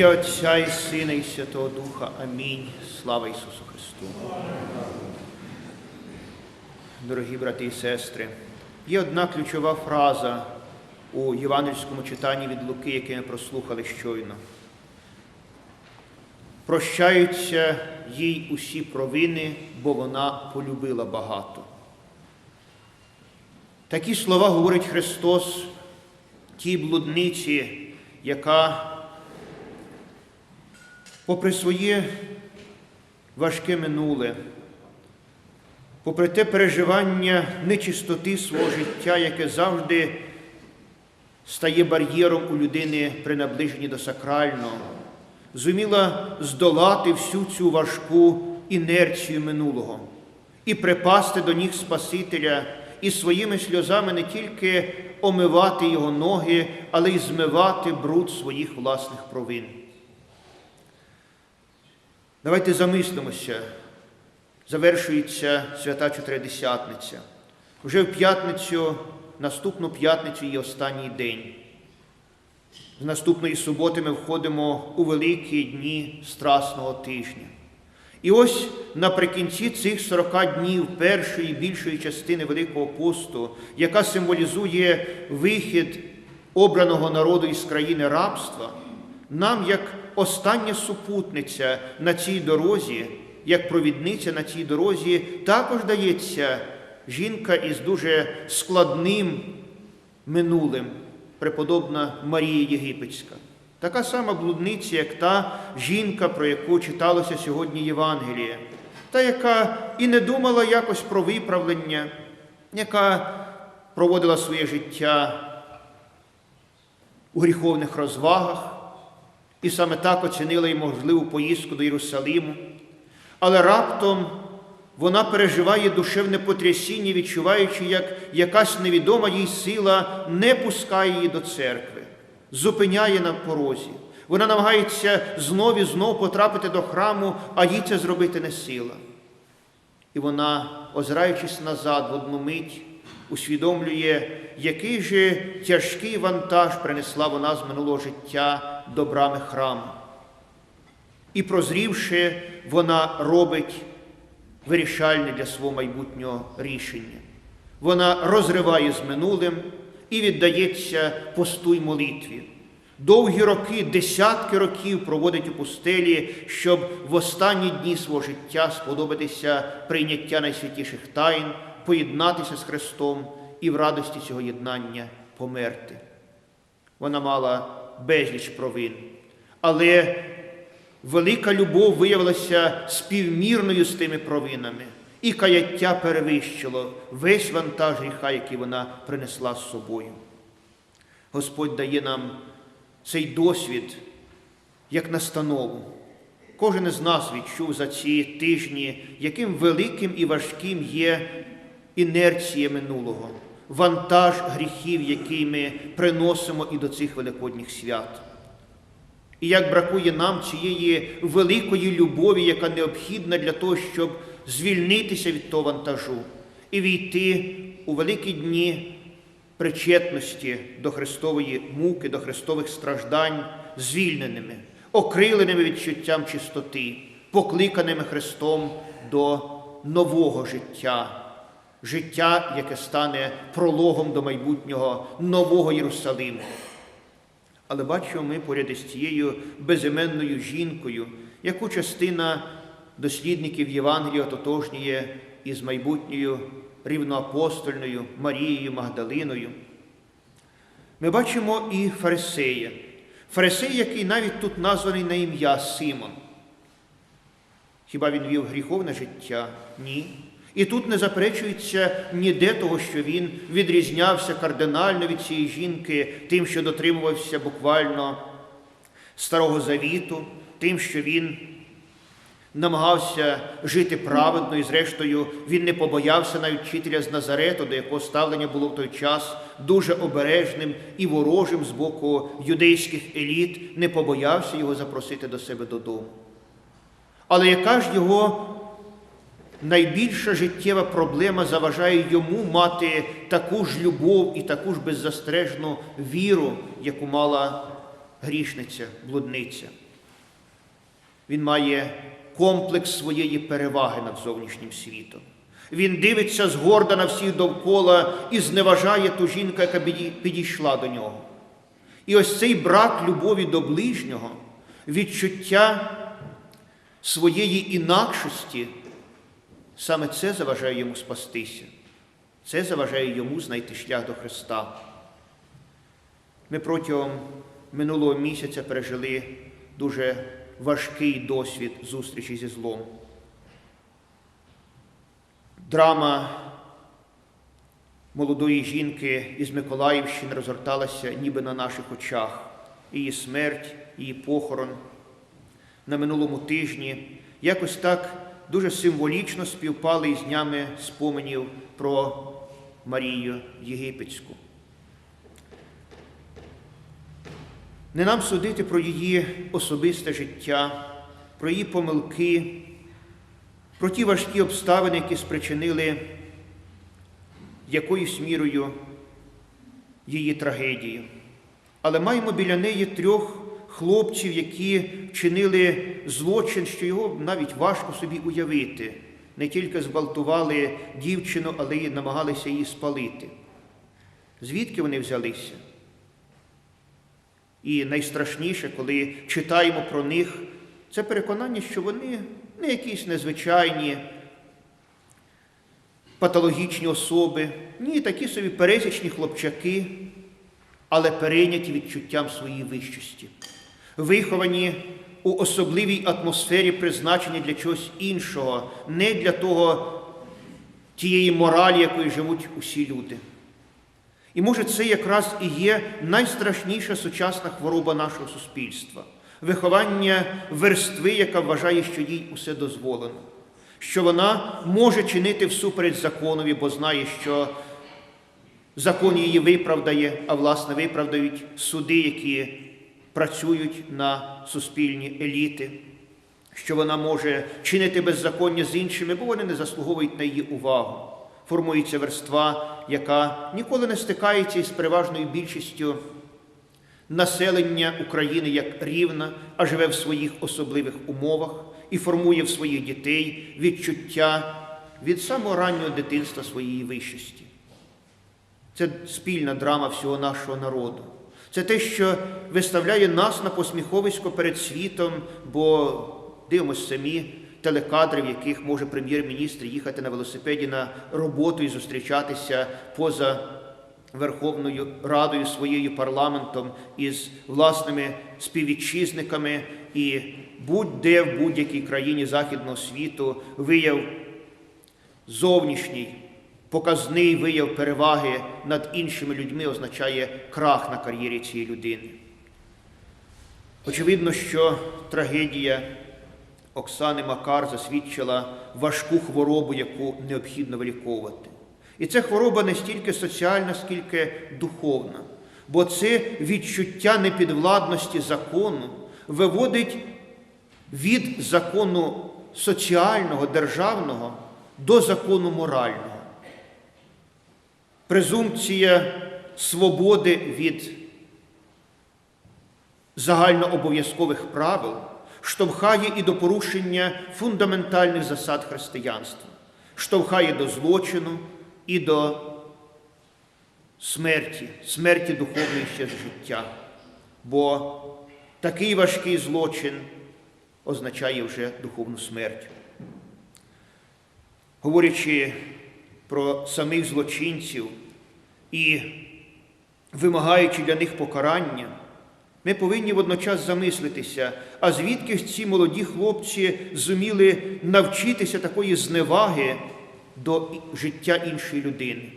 Отця і Сина, і Святого Духа. Амінь. Слава Ісусу Христу. Дорогі брати і сестри, є одна ключова фраза у євангельському читанні від Луки, яке ми прослухали щойно. Прощаються їй усі провини, бо вона полюбила багато. Такі слова говорить Христос тій блудниці, яка, попри своє важке минуле, попри те переживання нечистоти свого життя, яке завжди стає бар'єром у людини при наближенні до сакрального, зуміла здолати всю цю важку інерцію минулого і припасти до ніг Спасителя і своїми сльозами не тільки омивати його ноги, але й змивати бруд своїх власних провин. Давайте замислимося. Завершується свята Чотиридесятниця. Вже в п'ятницю, наступну п'ятницю є останній день. З наступної суботи ми входимо у великі дні Страсного тижня. І ось наприкінці цих 40 днів першої більшої частини Великого посту, яка символізує вихід обраного народу із країни рабства, нам, як остання супутниця на цій дорозі, як провідниця на цій дорозі, також дається жінка із дуже складним минулим, преподобна Марія Єгипетська. Така сама блудниця, як та жінка, про яку читалося сьогодні Євангеліє, та, яка і не думала якось про виправлення, яка проводила своє життя у гріховних розвагах, і саме так оцінила й можливу поїздку до Єрусалиму. Але раптом вона переживає душевне потрясіння, відчуваючи, як якась невідома їй сила не пускає її до церкви, зупиняє на порозі. Вона намагається знов і знов потрапити до храму, а їй це зробити не сила. І вона, озираючись назад в одну мить, усвідомлює, який же тяжкий вантаж принесла вона з минулого життя до брами храму. І прозрівши, вона робить вирішальне для свого майбутнього рішення. Вона розриває з минулим і віддається посту й молитві. Довгі роки, десятки років проводить у пустелі, щоб в останні дні свого життя сподобатися прийняття найсвятіших тайн, поєднатися з Христом і в радості цього єднання померти. Вона мала безліч провин, але велика любов виявилася співмірною з тими провинами, і каяття перевищило весь вантаж гріха, який вона принесла з собою. Господь дає нам цей досвід як настанову. Кожен із нас відчув за ці тижні, яким великим і важким є інерція минулого, вантаж гріхів, який ми приносимо і до цих великодніх свят. І як бракує нам цієї великої любові, яка необхідна для того, щоб звільнитися від того вантажу і війти у великі дні причетності до Христової муки, до Христових страждань, звільненими, окриленими відчуттям чистоти, покликаними Христом до нового життя, життя, яке стане прологом до майбутнього нового Єрусалиму. Але бачимо ми поряд із цією безіменною жінкою, яку частина дослідників Євангелія ототожнює із майбутньою рівноапостольною Марією Магдалиною. Ми бачимо і Фарисея. Фарисей, який навіть тут названий на ім'я Симон. Хіба він вів гріховне життя? Ні. І тут не заперечується ніде того, що він відрізнявся кардинально від цієї жінки, тим, що дотримувався буквально Старого Завіту, тим, що він намагався жити праведно, і, зрештою, він не побоявся навіть вчителя з Назарету, до якого ставлення було в той час дуже обережним і ворожим з боку юдейських еліт, не побоявся його запросити до себе додому. Але яка ж його найбільша життєва проблема заважає йому мати таку ж любов і таку ж беззастережну віру, яку мала грішниця, блудниця? Він має комплекс своєї переваги над зовнішнім світом. Він дивиться згорда на всіх довкола і зневажає ту жінку, яка підійшла до нього. І ось цей брак любові до ближнього, відчуття своєї інакшості, саме це заважає йому спастися. Це заважає йому знайти шлях до Христа. Ми протягом минулого місяця пережили дуже важкий досвід зустрічі зі злом. Драма молодої жінки із Миколаївщини розгорталася ніби на наших очах. Її смерть, її похорон на минулому тижні якось так дуже символічно співпали із днями споменів про Марію Єгипетську. Не нам судити про її особисте життя, про її помилки, про ті важкі обставини, які спричинили якоюсь мірою її трагедію. Але маємо біля неї трьох хлопців, які вчинили злочин, що його навіть важко собі уявити. Не тільки зґвалтували дівчину, але й намагалися її спалити. Звідки вони взялися? І найстрашніше, коли читаємо про них, це переконання, що вони не якісь незвичайні патологічні особи, ні такі собі пересічні хлопчаки, але перейняті відчуттям своєї вищості, виховані у особливій атмосфері, призначені для чогось іншого, не для того тієї моралі, якою живуть усі люди. І може це якраз і є найстрашніша сучасна хвороба нашого суспільства виховання верстви, яка вважає, що їй усе дозволено, що вона може чинити всупереч законові, бо знає, що закон її виправдає, а власне виправдають суди, які працюють на суспільні еліти, що вона може чинити беззаконня з іншими, бо вони не заслуговують на її увагу. Формується верства, яка ніколи не стикається із переважною більшістю населення України як рівна, а живе в своїх особливих умовах і формує в своїх дітей відчуття від самого раннього дитинства своєї вищості. Це спільна драма всього нашого народу. Це те, що виставляє нас на посміховисько перед світом, бо дивимося самі телекадри, в яких може прем'єр-міністр їхати на велосипеді на роботу і зустрічатися поза Верховною Радою своєю парламентом із власними співвітчизниками. І будь-де в будь-якій країні Західного світу вияв зовнішній показний вияв переваги над іншими людьми означає крах на кар'єрі цієї людини. Очевидно, що трагедія Оксани Макар засвідчила важку хворобу, яку необхідно виліковувати. І ця хвороба не стільки соціальна, скільки духовна, бо це відчуття непідвладності закону виводить від закону соціального, державного до закону морального. Презумпція свободи від загальнообов'язкових правил штовхає і до порушення фундаментальних засад християнства, штовхає до злочину і до смерті, смерті духовної ще життя. Бо такий важкий злочин означає вже духовну смерть. Говорячи про самих злочинців і вимагаючи для них покарання, ми повинні водночас замислитися, а звідки ж ці молоді хлопці зуміли навчитися такої зневаги до життя іншої людини.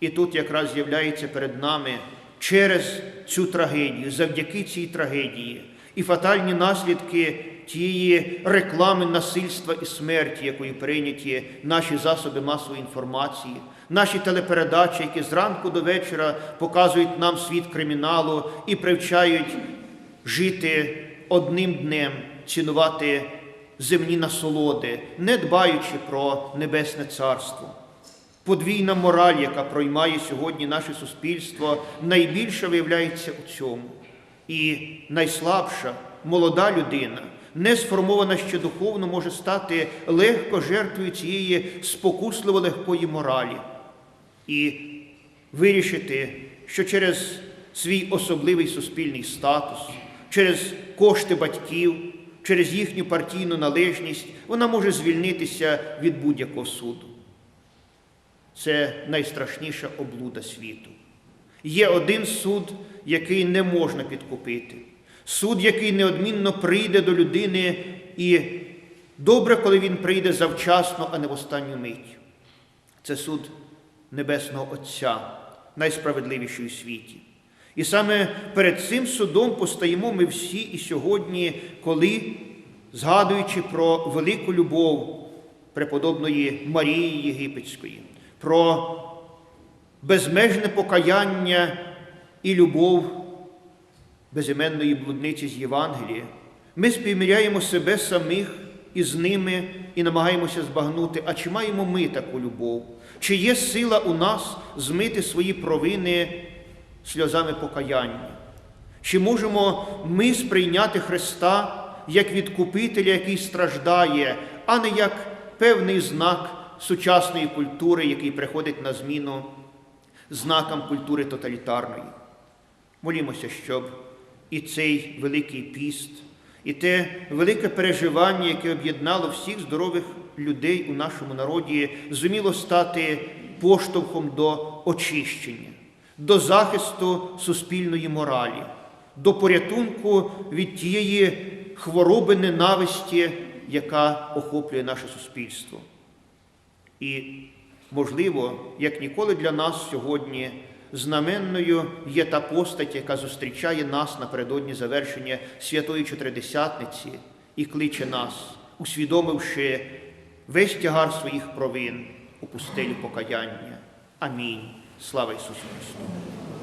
І тут якраз з'являється перед нами через цю трагедію, завдяки цій трагедії, і фатальні наслідки тієї реклами насильства і смерті, якою прийняті наші засоби масової інформації, наші телепередачі, які зранку до вечора показують нам світ криміналу і привчають жити одним днем, цінувати земні насолоди, не дбаючи про небесне царство. Подвійна мораль, яка проймає сьогодні наше суспільство, найбільше виявляється у цьому. І найслабша молода людина не сформована ще духовно, може стати легко жертвою цієї спокусливо легкої моралі і вирішити, що через свій особливий суспільний статус, через кошти батьків, через їхню партійну належність вона може звільнитися від будь-якого суду. Це найстрашніша облуда світу. Є один суд, який не можна підкупити, суд, який неодмінно прийде до людини, і добре, коли він прийде завчасно, а не в останню мить. Це суд Небесного Отця, найсправедливіший у світі. І саме перед цим судом постаємо ми всі і сьогодні, коли, згадуючи про велику любов преподобної Марії Єгипетської, про безмежне покаяння і любов безіменної блудниці з Євангелія, ми співміряємо себе самих із ними і намагаємося збагнути, а чи маємо ми таку любов? Чи є сила у нас змити свої провини сльозами покаяння? Чи можемо ми сприйняти Христа як відкупителя, який страждає, а не як певний знак сучасної культури, який приходить на зміну знакам культури тоталітарної? Молімося, щоб і цей великий піст, і те велике переживання, яке об'єднало всіх здорових людей у нашому народі, зуміло стати поштовхом до очищення, до захисту суспільної моралі, до порятунку від тієї хвороби ненависті, яка охоплює наше суспільство. І, можливо, як ніколи для нас сьогодні знаменною є та постать, яка зустрічає нас напередодні завершення Святої Чотиридесятниці і кличе нас, усвідомивши весь тягар своїх провин у пустелю покаяння. Амінь. Слава Ісусу Христу!